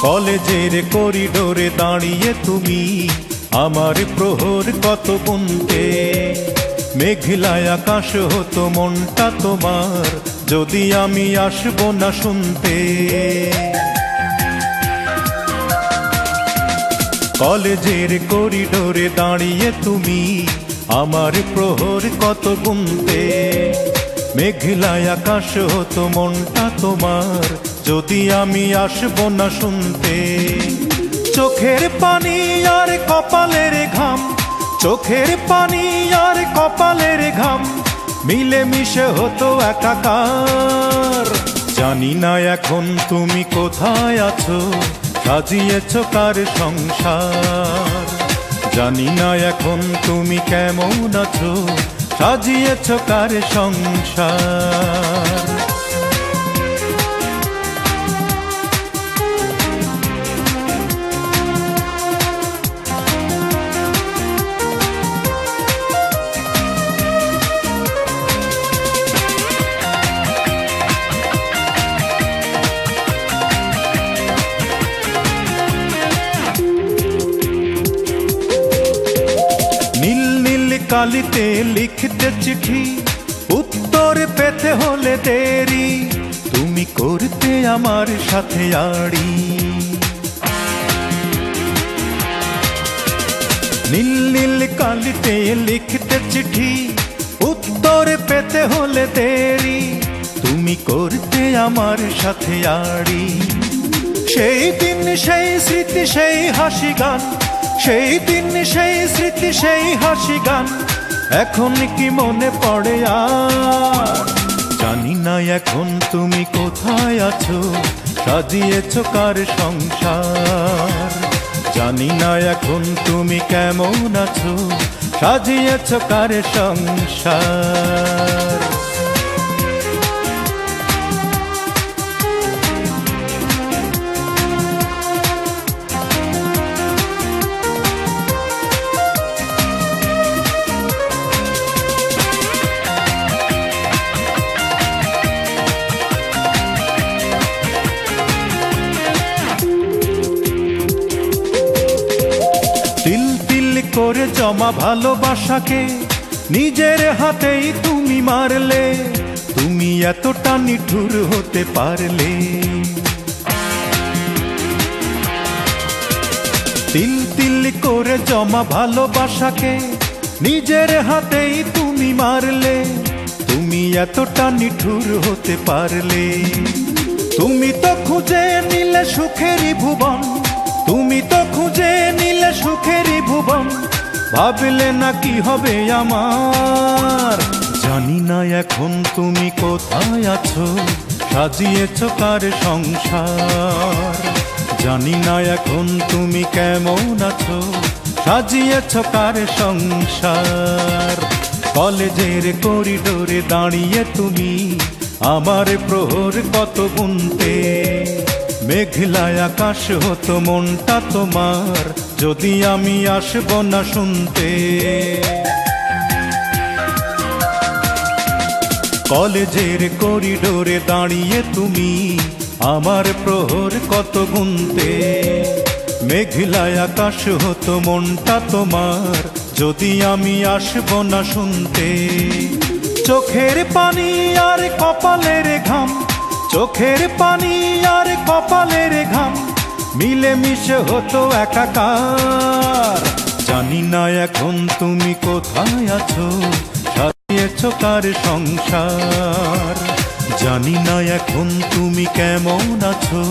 কলেজের করিডোরে দাঁড়িয়ে তুমি আমার প্রহর কত গুনতে। মেঘলায় আকাশ হতো মনটা তোমার, যদি আমি আসব না শুনতে। কলেজের করিডোরে দাঁড়িয়ে তুমি আমার প্রহর কত গুনতে। মেঘলায় আকাশ হতো মনটা তোমার। যদি আমি আসব না শুনতে, চোখের পানি আর কপালের ঘাম, চোখের পানি আর কপালের ঘাম মিলে মিশে হতো একাকার। জানি না এখন তুমি কোথায় আছো, সাজিয়েছ কার সংসার। জানি না এখন তুমি কেমন আছো সাজিয়েছ কার সংসার? কালিতে লিখতে চিঠি, উত্তর পেতে হলে দেরি। তুমি করতে আমার সাথে আড়ি। নীল নীল কালিতে লিখতে চিঠি, উত্তর পেতে হলে দেরি। তুমি করতে আমার সাথে আড়ি। সেই দিন, সেই স্মৃতি, সেই হাসি গান সেই দিন, সেই স্মৃতি, সেই হাসি গান এখন কি মনে পড়ে আর? জানি না এখন তুমি কোথায় আছো, সাজিয়েছ কার সংসার? জানি না এখন তুমি কেমন আছো, সাজিয়েছ কার সংসার? করে জমা ভালোবাসাকে, নিজের হাতেই তুমি মারলে, তুমি এতটা নিঠুর হতে পারলে। তিল তিল করে জমা ভালোবাসাকে, নিজের হাতেই তুমি মারলে, তুমি এতটা নিঠুর হতে পারলে। তুমি তো খুঁজে নিলে সুখেরই ভুবন, তুমি তো খুঁজে নিলে ভাবলে না কি হবে আমার? জানি না এখন তুমি কোথায় আছো, সাজিয়েছ কার সংসার? জানি না এখন তুমি কেমন আছো, সাজিয়েছ কার সংসার? কলেজের করিডোরে দাঁড়িয়ে তুমি আমার প্রহর কত গুনতে। মেঘলায় আকাশ হতো মনটা তোমার, যদি আমি আসব না শুনতে। কলেজের করিডোরে দাঁড়িয়ে তুমি আমার প্রহর কত গুনতে। মেঘলায় আকাশ হতো মনটা তোমার, যদি আমি আসব না শুনতে। চোখের পানি আর কপালের ঘাম চোখের পানি আর কপালের ঘাম মিলে মিশে হতো একাকার। জানি না এখন তুমি কোথায় আছো, সাজিয়েছ কার সংসার। জানি না এখন তুমি কেমন আছো